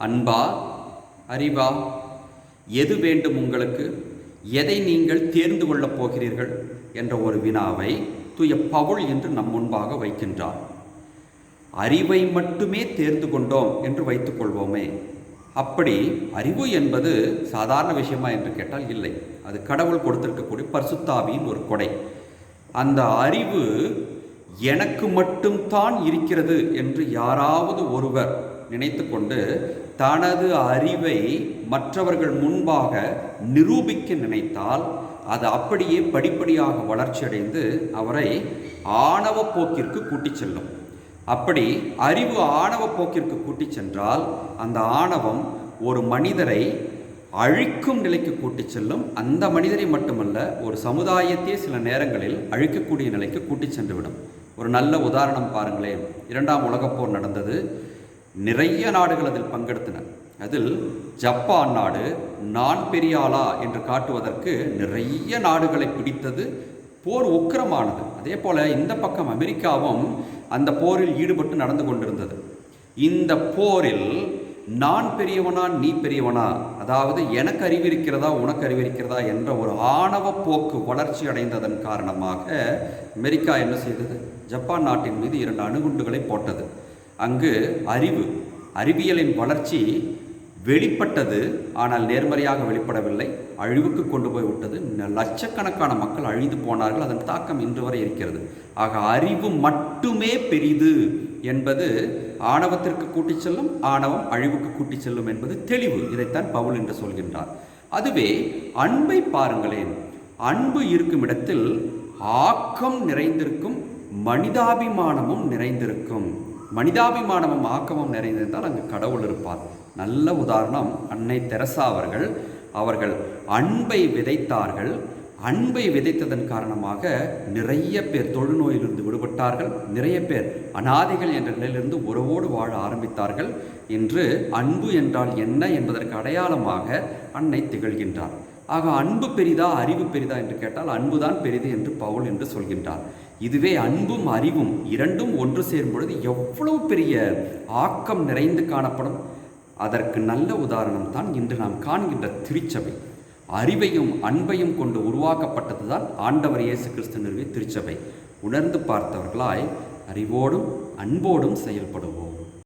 அன்பா அறிவா எது வேண்டும் உங்களுக்கு? எதை நீங்கள் தேர்ந்து கொள்ளப் போகிறீர்கள்? என்ற ஒரு வினாவை தூய பவுல் என்று நம் முன்பாக வைக்கின்றார். அறிவை மட்டுமே தேர்ந்து கொண்டோம் என்று வைத்துக்கொள்வோமே அப்படி அறிவு என்பது சாதாரண விஷயமா என்று கேட்டால் இல்லை. அது கடவுள் கொடுத்திருக்கக்கூடிய பரிசுத்தாவியின் ஒரு கொடை. அந்த அறிவு எனக்கு மட்டும்தான் இருக்கிறது என்று யாராவது ஒருவர் நினைத்து கொண்டு தனது அறிவை மற்றவர்கள் முன்பாக நிரூபிக்க நினைத்தால் அது அப்படியே படிப்படியாக வளர்ச்சியடைந்து அவரை ஆணவ போக்கிற்கு கூட்டிச் செல்லும். அப்படி அறிவு ஆணவ போக்கிற்கு கூட்டிச் சென்றால் அந்த ஆணவம் ஒரு மனிதரை அழிக்கும் நிலைக்கு கூட்டிச் செல்லும். அந்த மனிதரை மட்டுமல்ல ஒரு சமுதாயத்தையே சில நேரங்களில் அழிக்கக்கூடிய நிலைக்கு கூட்டிச் சென்றுவிடும் ஒரு நல்ல உதாரணம் பாருங்களேன். இரண்டாம் உலகப்போர் நடந்தது. நிறைய நாடுகள் அதில் பங்கெடுத்தன. அதில் ஜப்பான் நாடு நான் பெரியாளா என்று காட்டுவதற்கு நிறைய நாடுகளை பிடித்தது போர் உக்கிரமானது. அதே போல் இந்த பக்கம் அமெரிக்காவும் அந்த போரில் ஈடுபட்டு நடந்து கொண்டிருந்தது. இந்த போரில் நான் பெரியவனா நீ பெரியவனா? அதாவது எனக்கு அறிவிருக்கிறதா உனக்கு அறிவிருக்கிறதா என்ற ஒரு ஆணவ போக்கு வளர்ச்சி அடைந்ததன் காரணமாக அமெரிக்கா என்ன செய்தது? ஜப்பான் நாட்டின் மீது இரண்டு அணுகுண்டுகளை போட்டது. அங்கு அறிவு அறிவியலின் வளர்ச்சி வெளிப்பட்டது. ஆனால் நேர்மறையாக வெளிப்படவில்லை. அழிவுக்கு கொண்டு போய் விட்டது. லட்சக்கணக்கான மக்கள் அழிந்து போனார்கள். அதன் தாக்கம் இன்று வரை இருக்கிறது. ஆக அறிவு மட்டுமே பெரிது என்பது ஆணவத்திற்கு கூட்டிச் செல்லும் ஆணவம் அழிவுக்கு கூட்டிச் செல்லும் என்பது தெளிவு. இதைத்தான் பவுல் என்று சொல்கின்றார். அதுவே அன்பை பாருங்களேன். அன்பு இருக்கும் இடத்தில் ஆக்கம் நிறைந்திருக்கும் மனிதாபிமானமும் நிறைந்திருக்கும். மனிதாபிமானமும் ஆக்கமும் நிறைந்திருந்தால் அங்கு கடவுள் இருப்பார். நல்ல உதாரணம் அன்னை தெரசா அவர்கள். அவர்கள் அன்பை விதைத்தார்கள். அன்பை விதைத்ததன் காரணமாக நிறைய பேர் தொழுநோயிலிருந்து விடுபட்டார்கள். நிறைய பேர் அனாதைகள் என்ற நிலையிலிருந்து உறவோடு வாழ ஆரம்பித்தார்கள். இன்று அன்பு என்றால் என்ன என்பதற்கு அடையாளமாக அன்னை திகழ்கின்றார். ஆக அன்பு பெரிதா அறிவு பெரிதா என்று கேட்டால் அன்புதான் பெரிது என்று பவுல் என்று சொல்கின்றார். இதுவே அன்பும் அறிவும் இரண்டும் ஒன்று சேரும் பொழுது எவ்வளவு பெரிய ஆக்கம் நிறைந்து காணப்படும். அதற்கு நல்ல உதாரணம் தான் இன்று நாம் காண்கின்ற திருச்சபை. அறிவையும் அன்பையும் கொண்டு உருவாக்கப்பட்டதுதான் ஆண்டவர் இயேசு கிறிஸ்து நிறுவிய திருச்சபை. உணர்ந்து பார்த்தவர்களாய் அறிவோடும் அன்போடும் செயல்படுவோம்.